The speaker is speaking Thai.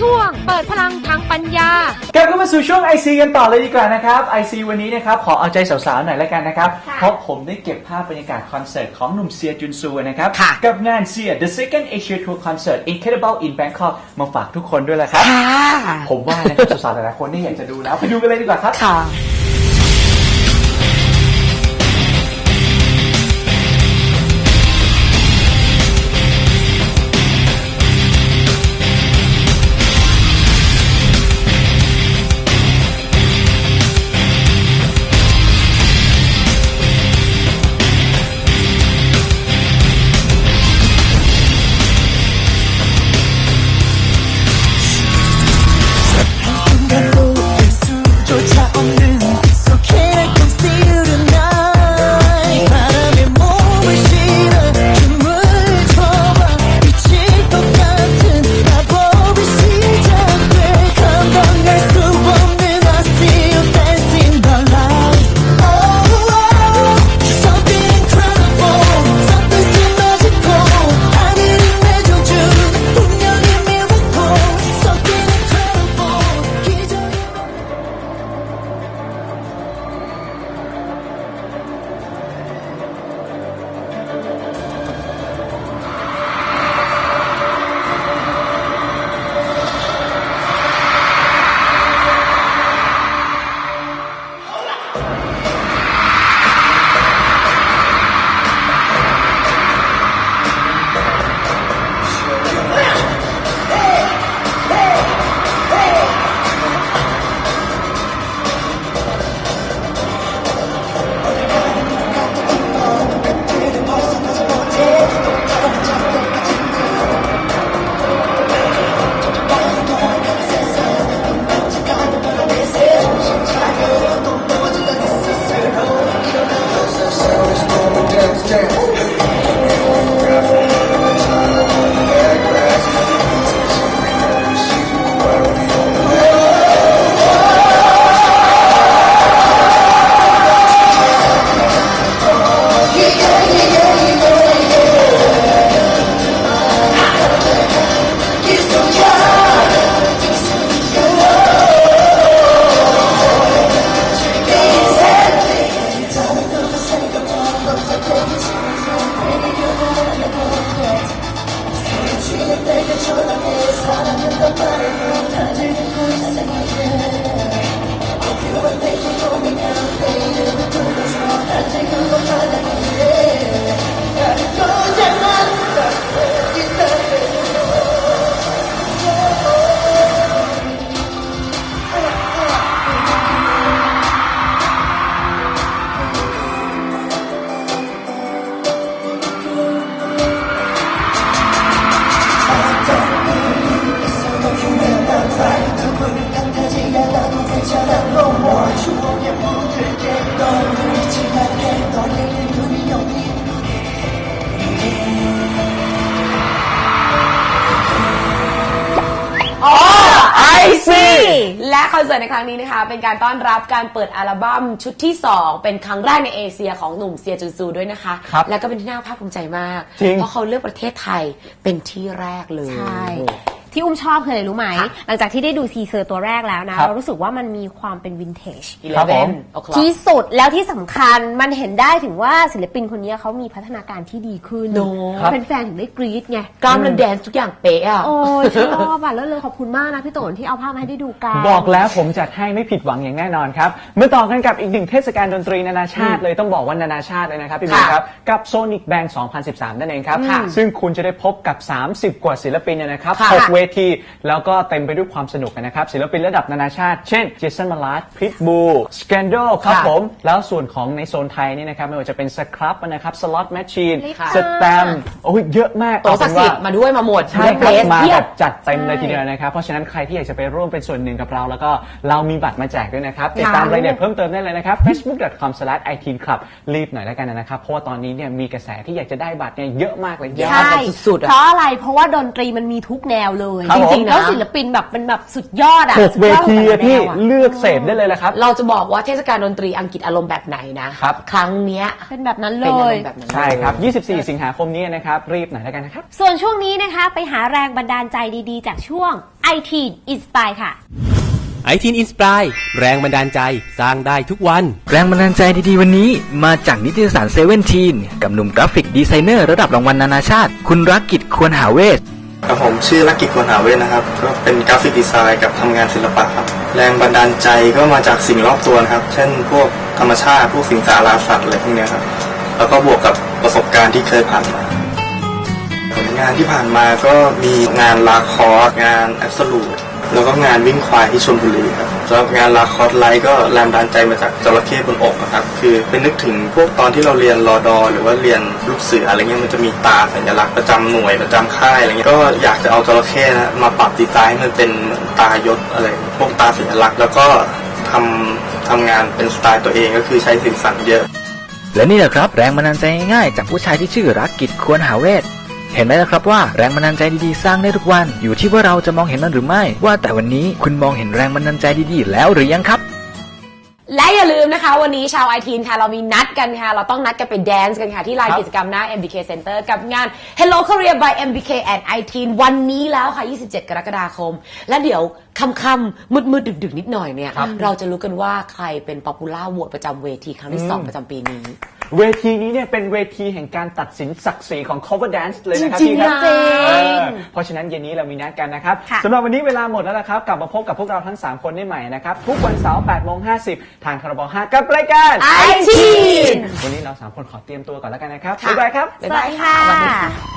ช่วงเปิดพลังทางปัญญากลับเข้ามาสู่ช่วง IC กันต่อเลยดีกว่านะครับ IC วันนี้นะครับขอเอาใจสาวๆหน่อยแล้วกันนะครับ เพราะผมได้เก็บภาพบรรยากาศคอนเสิร์ตของหนุ่มเซียจุนซูนะครับค่ะกับงานเซีย The Second Asia Tour Concert Incredible in Bangkok มาฝากทุกคนด้วยแหละครับค่ะผมว่านะครับสาวๆหลายๆคนนี่อยากจะดูแล้วไปดูกันเลยดีกว่าครับ และคอนเสิร์ตในครั้งนี้นะคะ เป็นการต้อนรับการเปิดอัลบั้มชุดที่ 2 เป็นครั้งแรกในเอเชียของหนุ่มเซียจุนซูด้วยนะคะ ครับและก็เป็นที่น่าภาคภูมิใจมาก จริง เพราะเขาเลือกประเทศไทยเป็นที่แรกเลย ใช่ ที่อุ้มชอบคืออะไรรู้ไหมค่ะหลังจากที่ได้ดูทีเซอร์ตัวแรกแล้วนะ ครับเรารู้สึกว่ามันมีความเป็นวินเทจครับผม 11 o'clock ที่สุดแล้วที่สำคัญมันเห็นได้ถึงว่าศิลปินคนนี้เขามีพัฒนาการที่ดีขึ้นเนอะเป็นแฟนๆถึงได้กรี๊ดไง กล้ามและแดนซ์ทุกอย่างเป๊ะอะโอ้ยชอบอะแล้วเลยขอบคุณมากนะพี่โตนที่เอาภาพมาให้ได้ดูกัน บอกแล้วผมจัดให้ไม่ผิดหวังอย่างแน่นอนครับเมื่อต่อกันกับอีกหนึ่งเทศกาลดนตรีนานาชาติเลยต้องบอกว่านานาชาติเลยนะครับพี่บีค่ะครับ กับ Sonic Band 2013 นั่นเองครับค่ะซึ่งคุณจะได้พบกับ 30 กว่าศิลปินเนี่ยนะครับค่ะ 6เวที แล้วก็เต็มไปด้วยความสนุกนะครับ ศิลปินระดับนานาชาติ เช่นเจสันมาลาสพิทบูสแกนโดครับค่ะผม แล้วส่วนของในโซนไทยนี่นะครับ ไม่ว่าจะเป็นสครับนะครับสล็อตแมชชีนค่ะสแตมโอ้ยเยอะมากโตศักดิ์สิทธิ์มาด้วยมาหมดใช่คเพรับลสมาเพียแบบบจัดเต็มเลยทีเดียวนะครับ เพราะฉะนั้นใครที่อยากจะไปร่วมเป็นส่วนหนึ่งกับเรา แล้วก็เรามีบัตรมาแจกด้วยนะครับติดตามรายละเอียดเพิ่มเติมได้เลยนะครับ facebook.com/iteenclub รีบหน่อยแล้วกันนะครับเพราะว่าตอนนี้เนี่ยมีกระแสที่อยากจะได้บัตรเนี่ยเยอะมากเลยใช่ยาวกันสุดๆอะเพราะอะไรเพราะว่าดนตรีมันมีทุกแนวเลยครับจผม ริงๆแล้วศิลปินแบบเป็นแบบสุดยอดอะหกเวทีอะพี่สุดยอดของแต่ละแนวอะเลือกเสพได้เลยแหละครับ เราจะบอกว่าเทศกาลดนตรีอังกฤษอารมณ์แบบไหนนะครับครั้งเนี้ยเป็นแบบนั้นเลเป็นอารย มณ์แบบนั้นใช่ครับ 24 สิงหาคมนี้นะครับรีบหน่อยแล้วกันนะครับ ส่วนช่วงนี้นะคะ ไปหาแรงบันดาลใจดีๆ จากช่วง IT Inspire ค่ะ ไอทีนอินสปายแรงบันดาลใจสร้างได้ทุกวัน แรงบันดาลใจดีๆวันนี้มาจากนิตยสารเซเว่นทีนกับหนุ่มกราฟิกดีไซเนอร์ระดับรางวัลนานาชาติ คุณรักกิจควรหาเวท ครับผมชื่อลักกิจควรหาเวทนะครับ ก็เป็นกราฟิกดีไซน์กับทำงานศิลปะครับ แรงบันดาลใจก็มาจากสิ่งรอบตัวนะครับ เช่น พวกธรรมชาติพวกสิ่งสาราสัตว์อะไรพวกเนี้ยครับ แล้วก็บวกกับประสบการณ์ที่เคยผ่านมาผลงานที่ผ่านมาก็มีงานลาคอร์สงานแอบสูต แล้วก็งานวิ่งควายที่ชลบุรีครับสำหรับงานลาคอร์สไลท์ก็แรงบันใจมาจากจระเข้บนอกนะครับ คือเป็นนึกถึงพวกตอนที่เราเรียนรอดอหรือว่าเรียนลูกเสืออะไรเงี้ยมันจะมีตาสัญลักษณ์ประจำหน่วยประจำค่ายอะไรเงี้ยก็อยากจะเอาจระเข้นะมาปรับดีไซน์ให้มันเป็นตายศอะไร พวกตาสัญลักษณ์ แล้วก็ทำทำงานเป็นสไตล์ตัวเองก็คือใช้สีสันเยอะ และนี่แหละครับ แรงบันดาลใจง่ายๆจากผู้ชายที่ชื่อรักกิจควรหาเวท เห็นไหมล่ะครับว่าแรงบันดาลใจดีๆ สร้างได้ทุกวัน อยู่ที่ว่าเราจะมองเห็นมันหรือไม่ ว่าแต่วันนี้คุณมองเห็นแรงบันดาลใจดีๆ แล้วหรือยังครับและอย่าลืมนะคะ วันนี้ชาวไอทีนค่ะ เรามีนัดกันค่ะ เราต้องนัดกันไปแดนซ์กันค่ะ ที่ลานครับกิจกรรมหน้า MBK Center กับงาน Hello Korea by MBK and i t วันนี้แล้วค่ะ 27 กรกฎาคม และเดี๋ยวค่ำๆมืดๆดึกๆ นิดหน่อยเนี่ย เราจะรู้กันว่าใครเป็นป๊อปปูล่าโหวตประจำเวทีครั้งที่ 2 ประจำปีนี้ เวทีนี้เนี่ยเป็นเวทีแห่งการตัดสินศักดิ์ศรีของ cover dance เลยนะครับจริงๆพี่ครับจริงเออเพราะฉะนั้นเย็นนี้เรามีนัดกันนะครับค่ะ สำหรับวันนี้เวลาหมดแล้วนะครับ กลับมาพบกับพวกเราทั้ง 3 คนได้ใหม่นะครับ ทุกวันเสาร์8โมง50 ทางคาราบา5กับรายการ ไอทีน วันนี้เรา 3 คนขอเตรียมตัวก่อนแล้วกันนะครับค่ะบ๊ายบายครับบ๊ายบายค่ะสวัสดีสวัสดีค่ะค่ะ